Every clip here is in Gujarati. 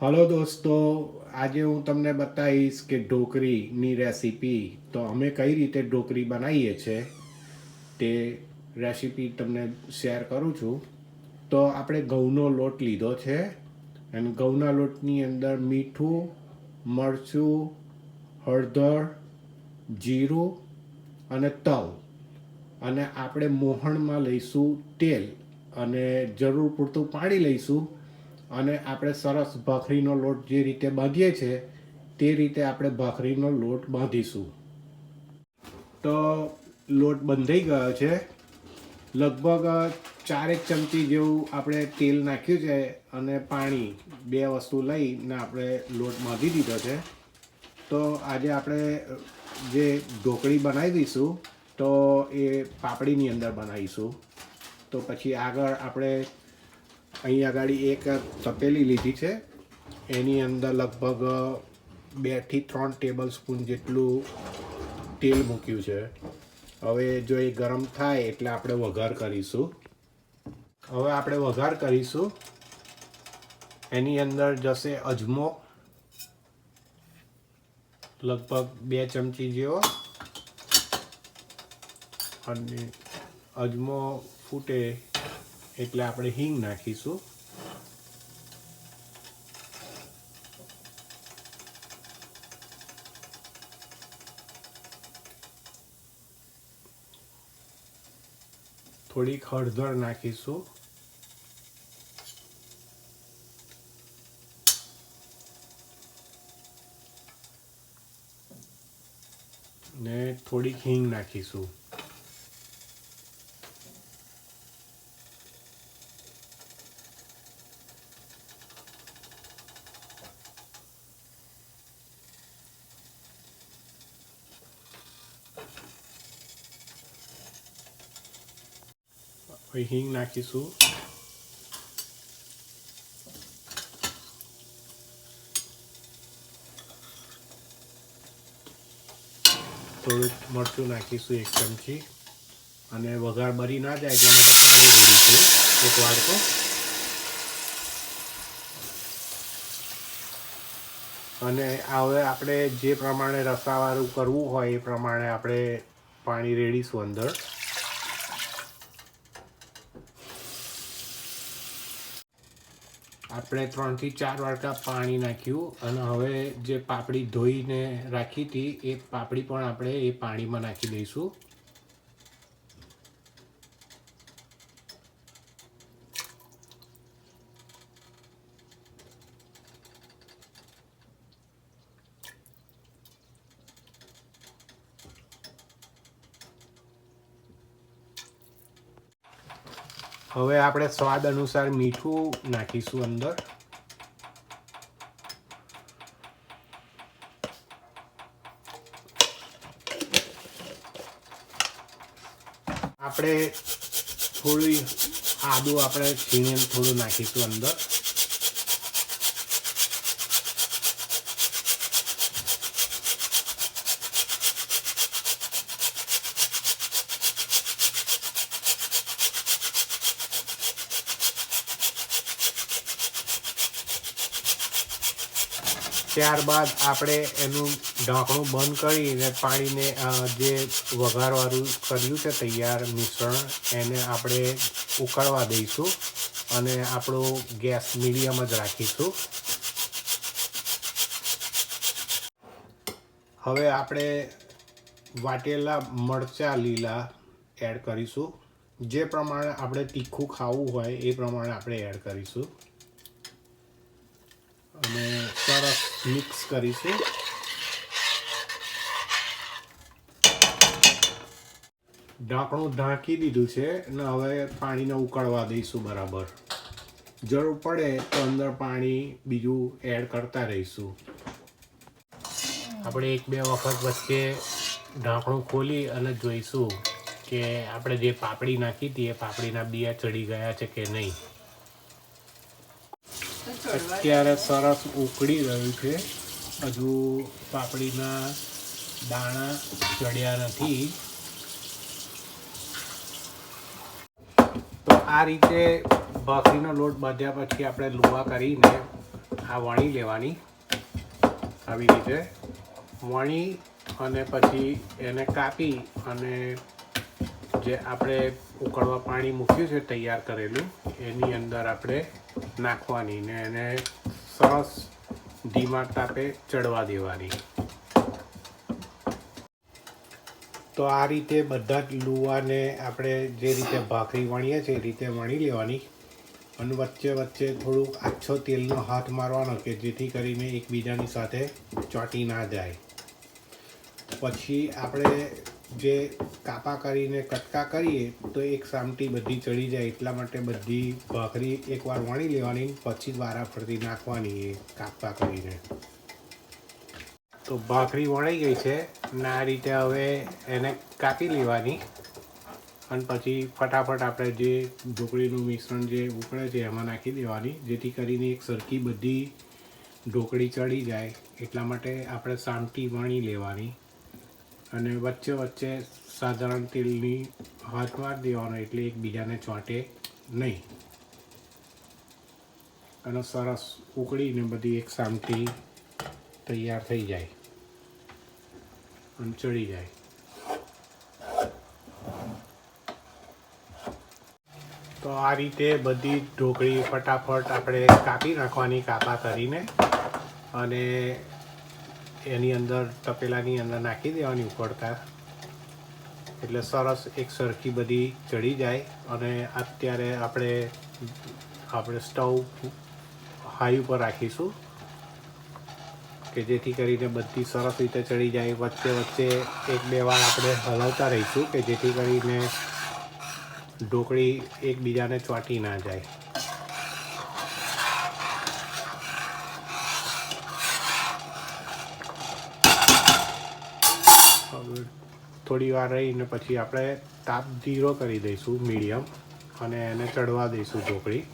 હલો દોસ્તો, આજે હું તમને બતાવીશ કે ઢોકરીની રેસીપી. તો અમે કઈ રીતે ઢોકરી બનાવીએ છીએ તે રેસીપી તમને શેર કરું છું. તો આપણે ઘઉંનો લોટ લીધો છે અને ઘઉંના લોટની અંદર મીઠું, મરચું, હળદર, જીરું અને તલ અને આપણે મોહણમાં લઈશું તેલ અને જરૂર પૂરતું પાણી લઈશું. અને આપણે સરસ ભાખરીનો લોટ જે રીતે બાંધીએ છીએ તે રીતે આપણે ભાખરીનો લોટ બાંધીશું. તો લોટ બંધાઈ ગયો છે. લગભગ ચારેક ચમચી જેવું આપણે તેલ નાખ્યું છે અને પાણી બે વસ્તુ લઈને આપણે લોટ બાંધી દીધો છે. તો આજે આપણે જે ઢોકળી બનાવી દઈશું, તો એ પાપડીની અંદર બનાવીશું. તો પછી આગળ આપણે અહીં આગળ એક તપેલી લીધી છે. એની અંદર લગભગ બેથી ત્રણ ટેબલ સ્પૂન જેટલું તેલ મૂક્યું છે. હવે જો એ ગરમ થાય એટલે આપણે વઘાર કરીશું. હવે આપણે વઘાર કરીશું. એની અંદર જશે અજમો. લગભગ બે ચમચી જેવો. અને અજમો ફૂટે. એટલે આપણે હિંગ નાખીશું. થોડીક હળદર નાખીશું. ને થોડીક હિંગ નાખીશું. હિંગ નાખીશું. થોડુંક મરચું નાખીશું એક ચમચી. અને વઘાર બરી ના જાય એટલા માટે એક વાડકો. અને હવે આપણે જે પ્રમાણે રસાવાળું કરવું હોય એ પ્રમાણે આપણે પાણી રેડીશું અંદર. આપણે ત્રણથી ચાર વાડકા પાણી નાખ્યું અને હવે જે પાપડી ધોઈને રાખી હતી, એ પાપડી પણ આપણે એ પાણીમાં નાખી દઈશું. હવે આપણે સ્વાદ અનુસાર મીઠું નાખીશું અંદર. આપણે થોડી આદુ આપણે છીણીને થોડું નાખીશું અંદર. ત્યારબાદ આપણે એનું ઢાંકણું બંધ કરીને પાણીને જે વઘારવાળું કર્યું છે તૈયાર મિશ્રણ, એને આપણે ઉકળવા દઈશું અને આપણો ગેસ મીડિયમ જ રાખીશું. હવે આપણે વાટેલા મરચાં લીલા એડ કરીશું. જે પ્રમાણે આપણે તીખું ખાવું હોય એ પ્રમાણે આપણે એડ કરીશું અને સરસ મિક્સ કરીશું. ઢાંકણું ઢાંકી દીધું છે અને હવે પાણીને ઉકળવા દઈશું બરાબર. જરૂર પડે તો અંદર પાણી બીજું એડ કરતા રહીશું. આપણે એક બે વખત વચ્ચે ઢાંકણું ખોલી અને જોઈશું કે આપણે જે પાપડી નાખી હતી એ પાપડીના બિયા ચડી ગયા છે કે નહીં. અત્યારે સરસ ઉકળી રહ્યું છે. હજુ પાપડીના દાણા ચડ્યા નથી. તો આ રીતે ભાખરીનો લોટ બાંધ્યા પછી આપણે લુવા કરીને આ વણી લેવાની. આવી રીતે વણી અને પછી એને કાપી અને જે આપણે ઉકળવા પાણી મૂક્યું છે તૈયાર કરેલું, એની અંદર આપણે નાખવાની ને એને સરસ ધીમા તાપે ચડવા દેવાની. તો આ રીતે બધા જ લુવાને આપણે જે રીતે ભાખરી વણીએ છીએ એ રીતે વણી લેવાની. અને વચ્ચે વચ્ચે થોડુંક આછો તેલનો હાથ મારવાનો કે જેથી કરીને એકબીજાની સાથે ચોંટી ના જાય. પછી આપણે જે કાપા કરીને, કટકા કરીએ, તો એક સામટી બધી ચડી જાય. એટલા માટે બધી ભાખરી એકવાર વણી લેવાની, પછી વારા ફરતી નાખવાની એ કાપા કરીને. તો ભાખરી વણાઈ ગઈ છે અને આ રીતે હવે એને કાપી લેવાની. અને પછી ફટાફટ આપણે જે ઢોકળીનું મિશ્રણ જે ઉકળે છે, એમાં નાખી દેવાની. જેથી કરીને એક સરખી બધી ઢોકળી ચડી જાય. એટલા માટે આપણે સામટી વણી લેવાની. અને વચ્ચે વચ્ચે સાધારણ તેલની હાથ મારી દેવાનો, એટલે એકબીજાને ચોંટે નહીં. અને સરસ ઉકળીને બધી એક સામટી તૈયાર થઈ જાય અને ચડી જાય. તો આ રીતે બધી ઢોકળી ફટાફટ આપણે કાપી નાખવાની કાપા કરીને અને એની અંદર તપેલાની અંદર નાખી દેવાની ઉકળતા. એટલે સરસ એક સરખી બધી ચડી જાય અને અત્યારે આપણે આપણે સ્ટવ હાઈ ઉપર રાખીશું કે જેથી કરીને બધી સરસ રીતે ચડી જાય. વચ્ચે વચ્ચે એક બે વાર આપણે હલાવતા રહીશું કે જેથી કરીને ઢોકળી એકબીજાને ચોંટી ના જાય હવે થોડી વાર રહીને પછી આપણે તાપ ધીરો કરી દઈશું, મીડિયમ, અને એને ચડવા દઈશું ઢોકળી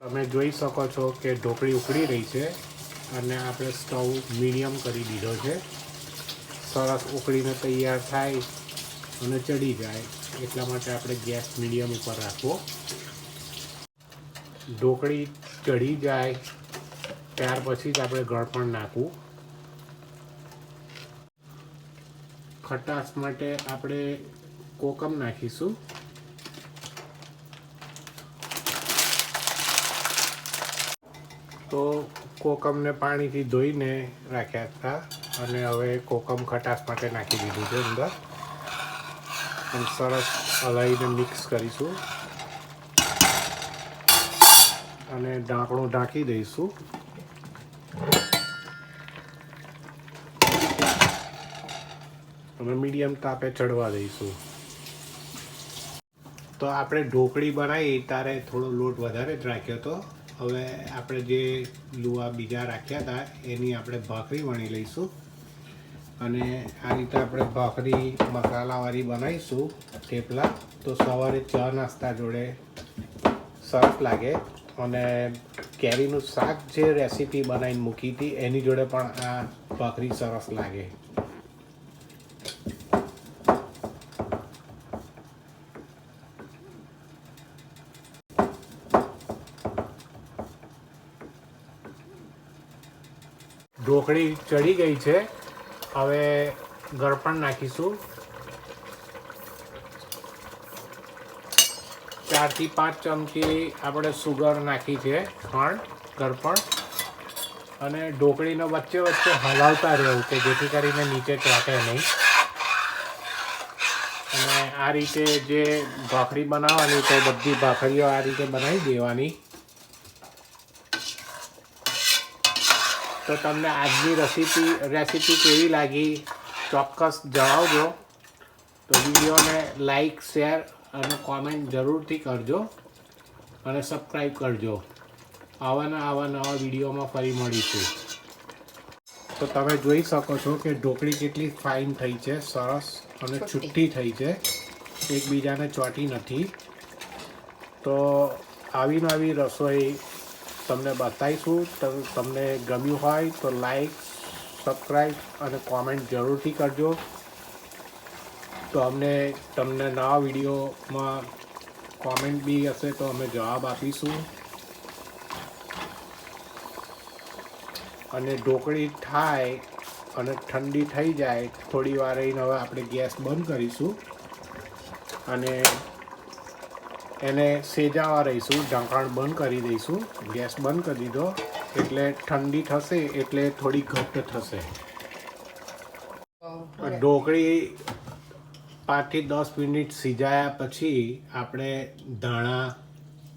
તમે જોઈ શકો છો કે ઢોકળી ઉકળી રહી છે અને આપણે સ્ટવ મીડિયમ કરી દીધો છે. સરસ ઉકળીને તૈયાર થાય. અને ચડી જાય, એટલા માટે આપણે ગેસ મીડિયમ ઉપર રાખવો. ઢોકળી ચડી જાય, ત્યાર પછી જ આપણે ગળપણ નાખવું. ખટાશ માટે આપણે કોકમ નાખીશું. તો કોકમને પાણીથી ધોઈને રાખ્યા હતા અને હવે કોકમ ખટાશ માટે નાખી દીધું છે અંદર. અને સરસ હલાવીને મિક્સ કરીશું. અને ઢાંકણું ઢાંકી દઈશું. અને મીડિયમ તાપે ચડવા દઈશું. તો આપણે ઢોકળી બનાવી ત્યારે થોડો લોટ વધારે જ રાખ્યો હતો હવે આપણે જે લુવા બીજા રાખ્યા હતા, એની આપણે ભાખરી વણી લઈશું. અને આ રીતે આપણે ભાખરી, મસાલાવાળી બનાવીશું, થેપલા. તો સવારે ચા નાસ્તા જોડે સરસ લાગે. અને કેરીનું શાક જે રેસીપી બનાવીને મૂકી હતી, એની જોડે પણ આ ભાખરી સરસ લાગે. ઢોકળી ચડી ગઈ છે. હવે ગળપણ નાખીશું. ચારથી પાંચ ચમચી આપણે સુગર નાખી છે ખાંડ ગળપણ અને ઢોકળીનો વચ્ચે વચ્ચે હલાવતા રહેવું કે જેથી કરીને નીચે ચોંટે નહીં. અને આ રીતે જે ભાખરી બનાવવાની તો બધી ભાખરીઓ આ રીતે બનાવી દેવાની. તો તમને આજની રેસીપી રેસીપી કેવી લાગી? ચોક્કસ જણાવજો. તો વિડીયોને લાઈક શેર અને કોમેન્ટ જરૂરથી કરજો અને સબસ્ક્રાઈબ કરજો. આવાના આવા નવા વિડીયોમાં ફરી મળીશું. તો તમે જોઈ શકો છો કે ઢોકળી કેટલી ફાઇન થઈ છે સરસ અને છુટ્ટી થઈ છે. એકબીજાને ચોંટી નથી. તો આવી નવી રસોઈ તમને બતાવીશું તમને ગમ્યું હોય તો લાઈક સબસ્ક્રાઈબ અને કોમેન્ટ જરૂરથી કરજો. તો અમને, તમને નવા વિડીયોમાં કોમેન્ટ બી હશે તો અમે જવાબ આપીશું. અને ઢોકળી થાય અને ઠંડી થઈ જાય, થોડી વાર રહીને હવે આપણે ગેસ બંધ કરીશું. અને એને સેજાવા રહીશું ઢાંકણ બંધ કરી દઈશું. ગેસ બંધ કરી દીધો એટલે ઠંડી થશે એટલે થોડી ઘટ્ટ થશે. ઢોકળી પાંચથી દસ મિનિટ સિજાયા પછી આપણે ધાણા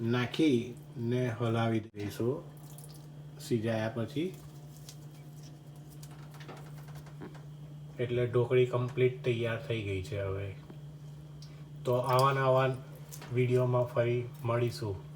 નાખી ને હલાવી દઈશું. સિજાયા પછી. એટલે ઢોકળી કમ્પ્લીટ તૈયાર થઈ ગઈ છે હવે. તો આવાન ને આવા વિડીયોમાં ફરી મળીશું.